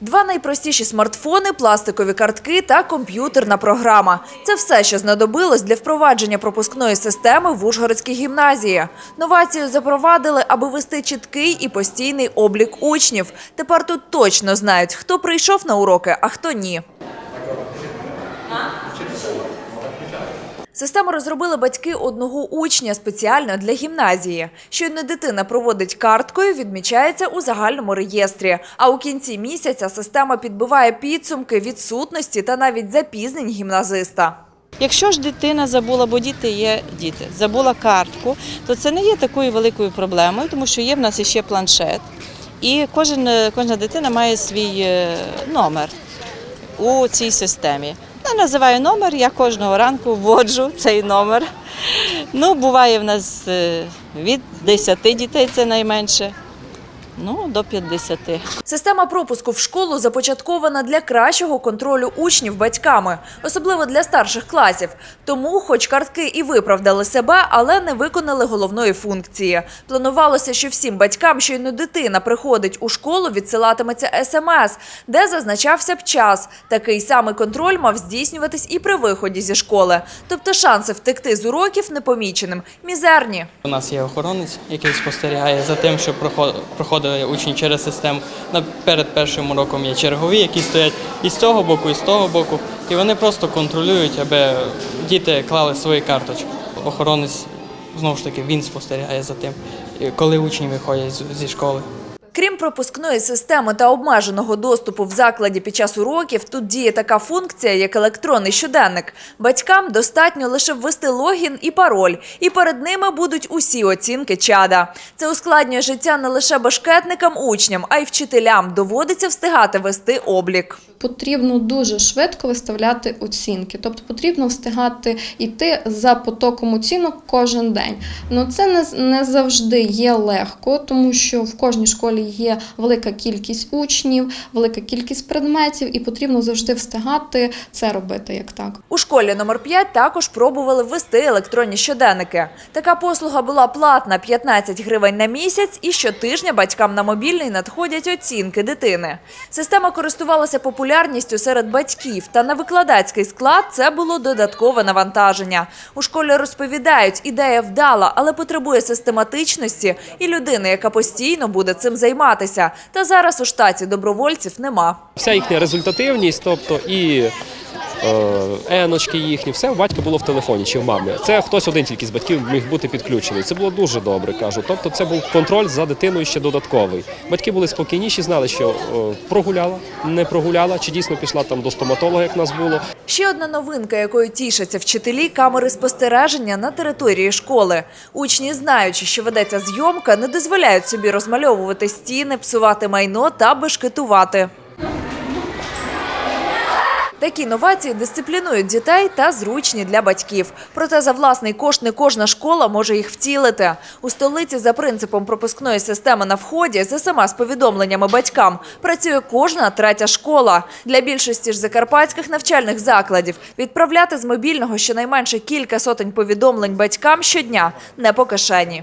Два найпростіші смартфони, пластикові картки та комп'ютерна програма. Це все, що знадобилось для впровадження пропускної системи в Ужгородській гімназії. Новацію запровадили, аби вести чіткий і постійний облік учнів. Тепер тут точно знають, хто прийшов на уроки, а хто ні. Систему розробили батьки одного учня спеціально для гімназії. Щойно дитина проводить карткою, відмічається у загальному реєстрі. А у кінці місяця система підбиває підсумки відсутності та навіть запізнень гімназиста. Якщо ж дитина забула, бо діти є діти, забула картку, то це не є такою великою проблемою, тому що є в нас ще планшет, і кожен, кожна дитина має свій е, номер у цій системі. Я називаю номер, я кожного ранку вводжу цей номер. Ну, буває в нас е, від 10 дітей, це найменше, ну, до 50. Система пропуску в школу започаткована для кращого контролю учнів батьками, особливо для старших класів. Тому, хоч картки і виправдали себе, але не виконали головної функції. Планувалося, що всім батькам, щойно дитина приходить у школу, відсилатиметься смс, де зазначався б час. Такий самий контроль мав здійснюватись і при виході зі школи. Тобто шанси втекти з уроків непоміченим мізерні. У нас є охоронець, який спостерігає за тим, що проход- проходили учні через систему. Перед першим уроком є чергові, які стоять і з цього боку, і з того боку. І вони просто контролюють, аби діти клали свої карточки. Охоронець знову ж таки він спостерігає за тим, коли учні виходять зі школи. Крім пропускної системи та обмеженого доступу в закладі під час уроків, тут діє така функція, як електронний щоденник. Батькам достатньо лише ввести логін і пароль, і перед ними будуть усі оцінки чада. Це ускладнює життя не лише башкетникам, учням, а й вчителям. Доводиться встигати вести облік. Потрібно дуже швидко виставляти оцінки, тобто потрібно встигати йти за потоком оцінок кожен день. Ну це не, завжди є легко, тому що в кожній школі є велика кількість учнів, велика кількість предметів, і потрібно завжди встигати це робити як так. У школі номер 5 також пробували ввести електронні щоденники. Така послуга була платна 15 гривень на місяць, і щотижня батькам на мобільний надходять оцінки дитини. Система користувалася популярністю серед батьків, та на викладацький склад це було додаткове навантаження. У школі розповідають, ідея вдала, але потребує систематичності і людини, яка постійно буде цим займатися. Та зараз у штаті добровольців нема. Вся їхня результативність, тобто і еночки їхні, все в батька було в телефоні чи в мами. Це хтось один тільки з батьків міг бути підключений. Це було дуже добре, кажу. Тобто, це був контроль за дитиною ще додатковий. Батьки були спокійніші, знали, що е, прогуляла, не прогуляла, чи дійсно пішла там до стоматолога, як нас було. Ще одна новинка, якою тішаться вчителі камери спостереження на території школи. Учні, знаючи, що ведеться зйомка, не дозволяють собі розмальовувати стіни, псувати майно та бешкетувати. Такі новації дисциплінують дітей та зручні для батьків. Проте за власний кошт не кожна школа може їх втілити. У столиці за принципом пропускної системи на вході з СМС повідомленнями батькам працює кожна третя школа. Для більшості ж закарпатських навчальних закладів відправляти з мобільного щонайменше кілька сотень повідомлень батькам щодня не по кишені.